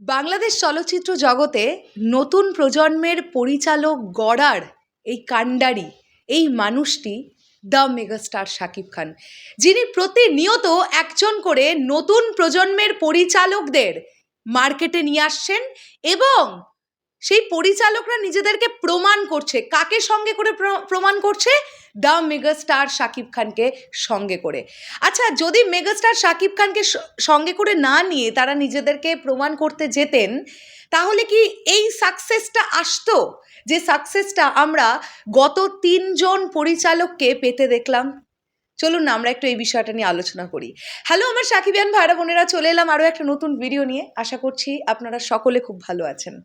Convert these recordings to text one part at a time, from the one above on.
বাংলাদেশ চলচ্চিত্র জগতে নতুন প্রজন্মের পরিচালক গড়ার এই কাণ্ডারি, এই মানুষটি দ্য মেগাস্টার শাকিব খান, যিনি প্রতিনিয়ত একজন করে নতুন প্রজন্মের পরিচালকদের মার্কেটে নিয়ে আসছেন এবং সেই পরিচালকরা নিজেদেরকে প্রমাণ করছে। কাকে সঙ্গে করে প্র- প্রমাণ করছে? দ্য মেগাস্টার শাকিব খানকে সঙ্গে করে। আচ্ছা যদি মেগাস্টার শাকিব খানকে সঙ্গে করে না নিয়ে তারা নিজেদেরকে প্রমাণ করতে যেতেন, তাহলে কি এই সাকসেসটা আসতো? যে সাকসেসটা আমরা গত তিনজন পরিচালককে পেতে দেখলাম। চলুন না, আমরা একটু এই বিষয়টা নিয়ে আলোচনা করি। হ্যালো, আমার সাকিবিয়ান ভাইরা বোনেরা, চলে এলাম আরও একটা নতুন ভিডিও নিয়ে। আশা করছি আপনারা সকলে খুব ভালো আছেন।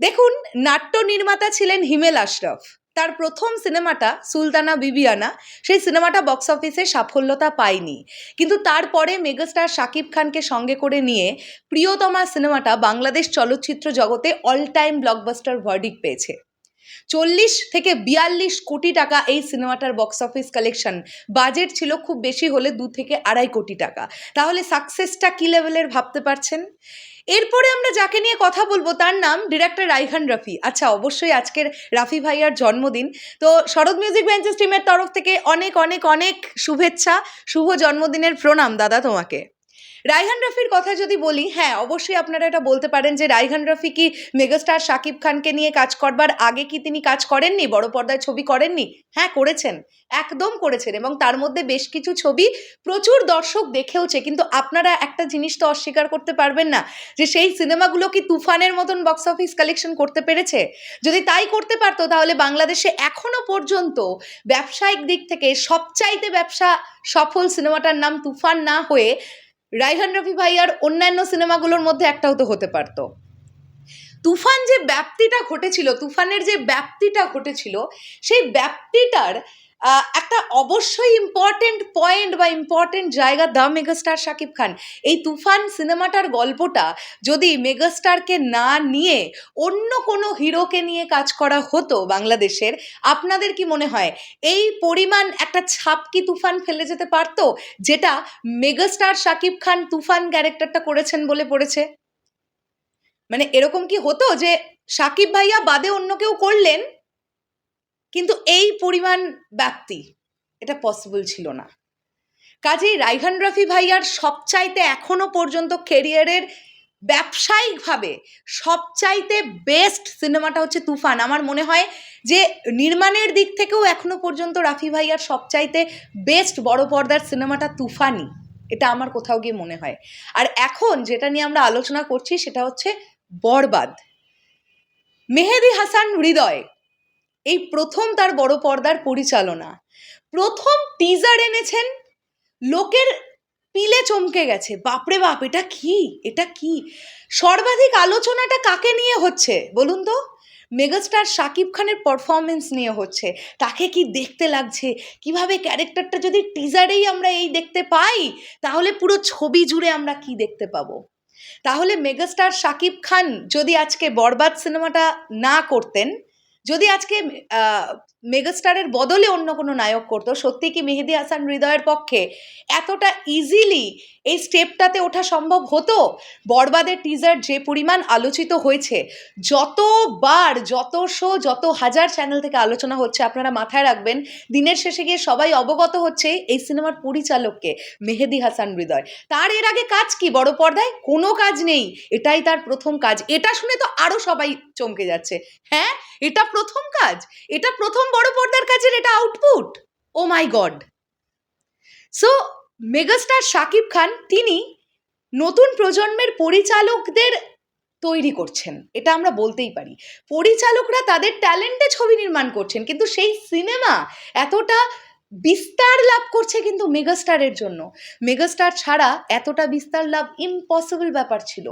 দেখুন, নাট্য নির্মাতা ছিলেন হিমেল আশরফ। তার প্রথম সিনেমাটা সুলতানা বিবিয়ানা, সেই সিনেমাটা বক্স অফিসে সাফল্যতা পায়নি। কিন্তু তারপরে মেগাস্টার শাকিব খানকে সঙ্গে করে নিয়ে প্রিয়তমা সিনেমাটা বাংলাদেশ চলচ্চিত্র জগতে অল টাইম ব্লকবাস্টার ভার্ডিক পেয়েছে। চল্লিশ থেকে বিয়াল্লিশ কোটি টাকা এই সিনেমাটার বক্স অফিস কালেকশন বাজেট ছিল খুব বেশি হলে দু থেকে আড়াই কোটি টাকা। তাহলে সাকসেসটা কী লেভেলের ভাবতে পারছেন? এরপরে আমরা যাকে নিয়ে কথা বলব তার নাম ডিরেক্টর রাইহান রাফি। আচ্ছা অবশ্যই আজকের রাফি ভাইয়ার জন্মদিন। তো শরৎ মিউজিক বেঞ্চেস টিমের তরফ থেকে অনেক অনেক অনেক শুভেচ্ছা, শুভ জন্মদিনের প্রণাম দাদা তোমাকে। রাইহান রাফির কথা যদি বলি হ্যাঁ অবশ্যই আপনারা এটা বলতে পারেন যে রাইহান রাফি কি মেগাস্টার শাকিব খানকে নিয়ে কাজ করবার আগে কি তিনি কাজ করেননি, বড় পর্দায় ছবি করেননি? হ্যাঁ করেছেন, একদম করেছেন এবং তার মধ্যে বেশ কিছু ছবি প্রচুর দর্শক দেখেওছে, কিন্তু আপনারা একটা জিনিস তো অস্বীকার করতে পারবেন না, যে সেই সিনেমাগুলো কি তুফানের মতন বক্স অফিস কালেকশন করতে পেরেছে? যদি তাই করতে পারতো, তাহলে বাংলাদেশে এখনও পর্যন্ত ব্যবসায়িক দিক থেকে সবচাইতে ব্যবসা সফল সিনেমাটার নাম তুফান না হয়ে রাইহান রফি ভাইয়ার অন্যান্য সিনেমাগুলোর মধ্যে একটাও তো হতে পারতো। তুফান যে ব্যাপ্তিটা ঘটেছিল, তুফানের যে ব্যাপ্তিটা ঘটেছিল, সেই ব্যাপ্তিটার একটা অবশ্যই ইম্পর্টেন্ট পয়েন্ট বা ইম্পর্টেন্ট জায়গা দ্য মেগাস্টার শাকিব খান। এই তুফান সিনেমাটার গল্পটা যদি মেগাস্টারকে না নিয়ে অন্য কোনো হিরোকে নিয়ে কাজ করা হতো বাংলাদেশের, আপনাদের কি মনে হয় এই পরিমাণ একটা ছাপ কি তুফান ফেলে যেতে পারতো, যেটা মেগাস্টার শাকিব খান তুফান ক্যারেক্টারটা করেছেন বলে পড়েছে? মানে এরকম কি হতো যে সাকিব ভাইয়া বাদে অন্য কেউ করলেন? কিন্তু এই পরিমাণ ব্যাপ্তি, এটা পসিবল ছিল না। কাজেই রাইহান রাফি ভাইয়ার সবচাইতে এখনও পর্যন্ত কেরিয়ারের ব্যবসায়িকভাবে সবচাইতে বেস্ট সিনেমাটা হচ্ছে তুফান। আমার মনে হয় যে নির্মাণের দিক থেকেও এখনও পর্যন্ত রাফি ভাইয়ার সবচাইতে বেস্ট বড় পর্দার সিনেমাটা তুফানই, এটা আমার কোথাও গিয়ে মনে হয়। আর এখন যেটা নিয়ে আমরা আলোচনা করছি সেটা হচ্ছে বরবাদ। মেহেদি হাসান হৃদয় এই প্রথম তার বড় পর্দার পরিচালনা। প্রথম টিজার এনেছেন, লোকের পিলে চমকে গেছে। বাপরে বাপ, এটা কি? এটা কি? সর্বাধিক আলোচনাটা কাকে নিয়ে হচ্ছে বলুন তো? মেগাস্টার শাকিব খানের পারফরমেন্স নিয়ে হচ্ছে। তাকে কি দেখতে লাগছে? কীভাবে ক্যারেক্টারটা যদি টিজারেই আমরা এই দেখতে পাই, তাহলে পুরো ছবি জুড়ে আমরা কি দেখতে পাবো? তাহলে মেগাস্টার শাকিব খান যদি আজকে বরবাদ সিনেমাটা না করতেন যদি আজকে মেগাস্টারের বদলে অন্য কোনো নায়ক করতো, সত্যি কি মেহেদি হাসান হৃদয়ের পক্ষে এতটা ইজিলি এই স্টেপটাতে ওঠা সম্ভব হতো? বরবাদের টিজার যে পরিমাণ আলোচিত হয়েছে, যতবার, যত শো যত হাজার চ্যানেল থেকে আলোচনা হচ্ছে, আপনারা মাথায় রাখবেন, দিনের শেষে গিয়ে সবাই অবগত হচ্ছে এই সিনেমার পরিচালককে, মেহেদি হাসান হৃদয়। তার এর আগে কাজ কি বড় পর্দায়? কোনো কাজ নেই। এটাই তার প্রথম কাজ। এটা শুনে তো আরও সবাই চমকে যাচ্ছে। হ্যাঁ? এটা প্রথম কাজ? এটা প্রথম বড় পর্দার কাজের এটা output oh my god so megastar Shakib Khan তিনি নতুন প্রজন্মের পরিচালকদের তৈরি করছেন। এটা আমরা বলতেই পারি। পরিচালকরা তাদের ট্যালেন্টে ছবি নির্মাণ করছেন, কিন্তু সেই সিনেমা এতটা বিস্তার লাভ করছে কিন্তু মেগাস্টারের জন্য। মেগাস্টার ছাড়া এতটা বিস্তার লাভ ইম্পসিবল ব্যাপার ছিল।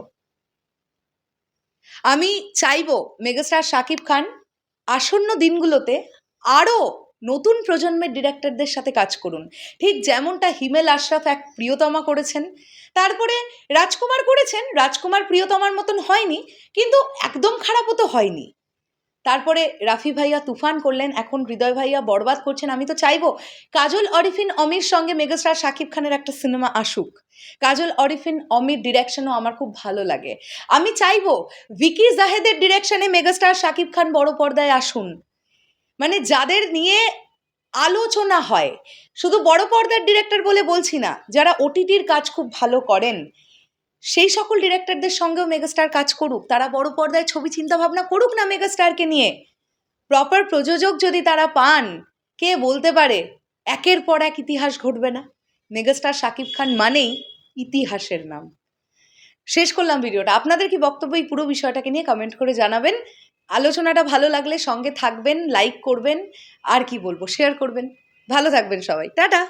আমি চাইব মেগাস্টার শাকিব খান আসন্ন দিনগুলোতে আরও নতুন প্রজন্মের ডিরেক্টরদের সাথে কাজ করুন। ঠিক যেমনটা হিমেল আশরাফ এক প্রিয়তমা করেছেন, তারপরে রাজকুমার করেছেন, রাজকুমার প্রিয়তমার মতন হয়নি, কিন্তু একদম খারাপও তো হয়নি। তারপরে রাফি ভাইয়া তুফান করলেন, এখন হৃদয় ভাইয়া বরবাদ করছেন। আমি তো চাইব কাজল, অরিফিন, অমির সঙ্গে মেগাস্টার শাকিব খানের একটা সিনেমা আসুক। কাজল, অরিফিন, অমির ডিরেকশনও আমার খুব ভালো লাগে। আমি চাইব ভিকি জাহেদের ডিরেকশনে মেগাস্টার শাকিব খান বড় পর্দায় আসুন। মানে যাদের নিয়ে আলোচনা হয়। শুধু বড় পর্দার ডিরেক্টর বলে বলছি না, যারা ওটিটির কাজ খুব ভালো করেন সেই সকল ডিরেক্টরদের সঙ্গেও মেগাস্টার কাজ করুক। তারা বড় পর্দায় ছবি চিন্তা ভাবনা করুক না মেগাস্টারকে নিয়ে। প্রপার প্রযোজক যদি তারা পান, কে বলতে পারে? একের পর এক ইতিহাস ঘটবে না। মেগাস্টার শাকিব খান মানেই ইতিহাসের নাম। শেষ করলাম ভিডিওটা। আপনাদের কি বক্তব্য এই পুরো বিষয়টাকে নিয়ে কমেন্ট করে জানাবেন। আলোচনাটা ভালো লাগলে সঙ্গে থাকবেন লাইক করবেন, আর কি বলব শেয়ার করবেন। ভালো থাকবেন সবাই। টাটা!